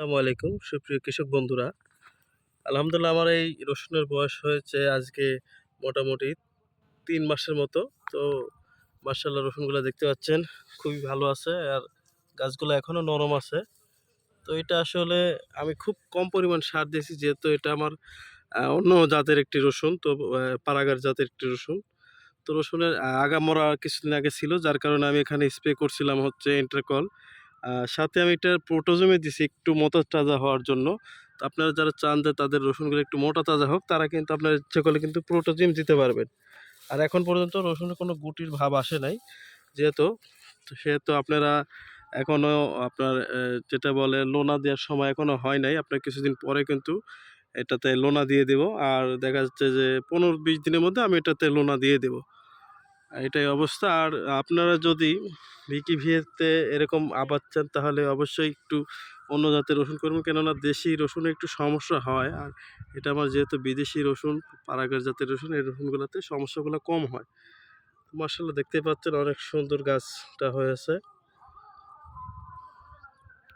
আসসালামু আলাইকুম সুপ্রিয় কৃষক বন্ধুরা। আলহামদুলিল্লাহ আমার এই রসুনের বয়স হয়েছে আজকে মোটামুটি তিন মাসের মতো। তো মার্শাল্লাহ রসুনগুলো দেখতে পাচ্ছেন খুবই ভালো আছে আর গাছগুলো এখনও নরম আছে। তো এটা আসলে আমি খুব কম পরিমাণ সার দিয়েছি যেহেতু এটা আমার অন্য জাতের একটি রসুন তো পারাগার জাতের একটি রসুন। তো রসুনের আহ, আগামরা কিছুদিন আগে ছিল যার কারণে আমি এখানে স্প্রে করছিলাম হচ্ছে ইন্টারকল সাথে আমি এটা প্রোটোজমে দিছি একটু মোটা তাজা হওয়ার জন্য। আপনারা যারা চান যে তাদের রসুনগুলো একটু মোটা তাজা হোক, তারা কিন্তু আপনার ইচ্ছে করলে কিন্তু প্রোটোজিম দিতে পারবেন। আর এখন পর্যন্ত রসুনের কোনো গুটির ভাব আসে নাই, যেহেতু সেহেতু আপনারা এখনও আপনার যেটা বলে লোনা দেওয়ার সময় এখনও হয় নাই। আপনার কিছুদিন পরে কিন্তু এটাতে লোনা দিয়ে দেব। আর দেখা যাচ্ছে যে পনেরো বিশ দিনের মধ্যে আমি এটাতে লোনা দিয়ে দেব। এটাই অবস্থা। আর আপনারা যদি ভিকি ভিয়েতে এরকম আবাদ চান, তাহলে অবশ্যই একটু অন্য জাতের রসুন করবেন। কেননা দেশি রসুনে একটু সমস্যা হয়, আর এটা আমার যেহেতু বিদেশি রসুন, পারাগার জাতের রসুন, এই রসুনগুলোতে সমস্যাগুলো কম হয়। মার্শাল্লাহ দেখতে পাচ্ছেন অনেক সুন্দর গাছটা হয়েছে।